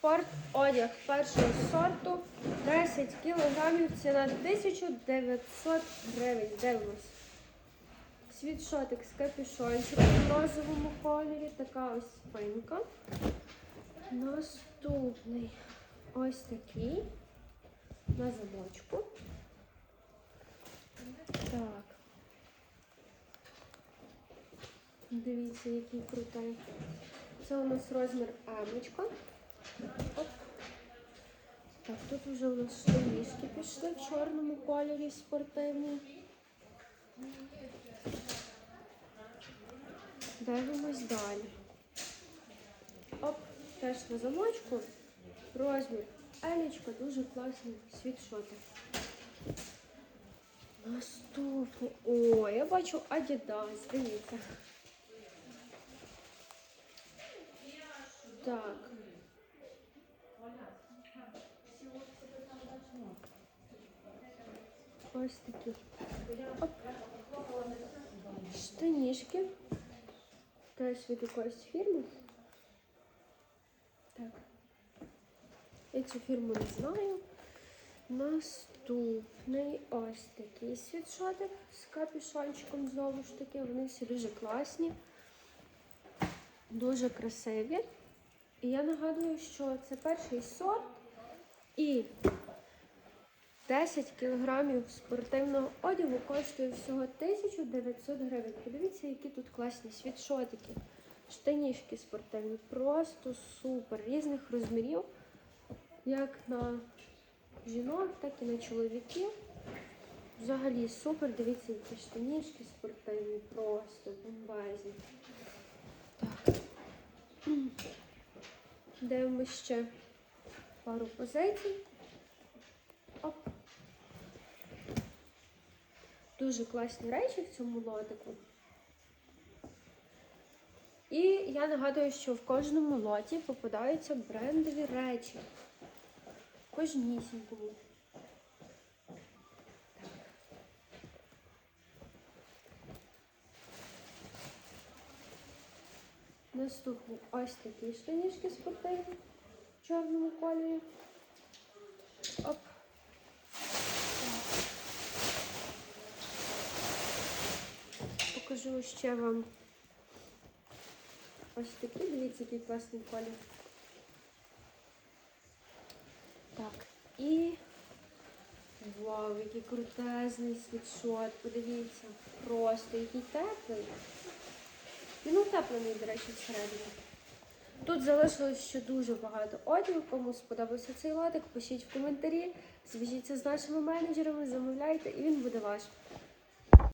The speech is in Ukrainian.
Спорт одяг першого сорту 10 кілограмів, ціна 1900 гривень. Дивимось. Світшотик з капюшончиком в розовому кольорі. Така ось спинка. Наступний ось такий. На замочку. Так. Дивіться, який крутий. Це у нас розмір емочка. Так, тут вже у нас штанішки пішли в чорному кольорі спортивні. Дивимось далі. Оп, теж на замочку. Розмір Елічка, дуже класний світшоти. Наступний. О, я бачу Adidas, дивіться. Так. Ось такі. Оп. Штанішки. Теж від якоїсь фірми. Так. Я цю фірму не знаю. Наступний ось такий світшотик з капюшончиком знову ж таки. Вони всі дуже класні, дуже красиві. І я нагадую, що це перший сорт і 10 кілограмів спортивного одягу коштує всього 1900 гривень. Подивіться, які тут класні світшотики, штанішки спортивні. Просто супер. Різних розмірів, як на жінок, так і на чоловіків. Взагалі супер. Дивіться, які штанішки спортивні, просто бомбезні. Так. Дивимося ще пару позицій. Дуже класні речі в цьому лотику. І я нагадую, що в кожному лоті попадаються брендові речі. Кожнісінькому. Наступні ось такі штанішки спортивні в чорному кольорі. Оп. Покажу ще вам ось такі, дивіться, який класний колір. Так, і вау, який крутезний світшот. Подивіться, просто який теплий. Він утеплений, до речі, всередині. Тут залишилось ще дуже багато одягу. Кому сподобався цей лотик, пишіть в коментарі, зв'яжіться з нашими менеджерами, замовляйте, і він буде ваш.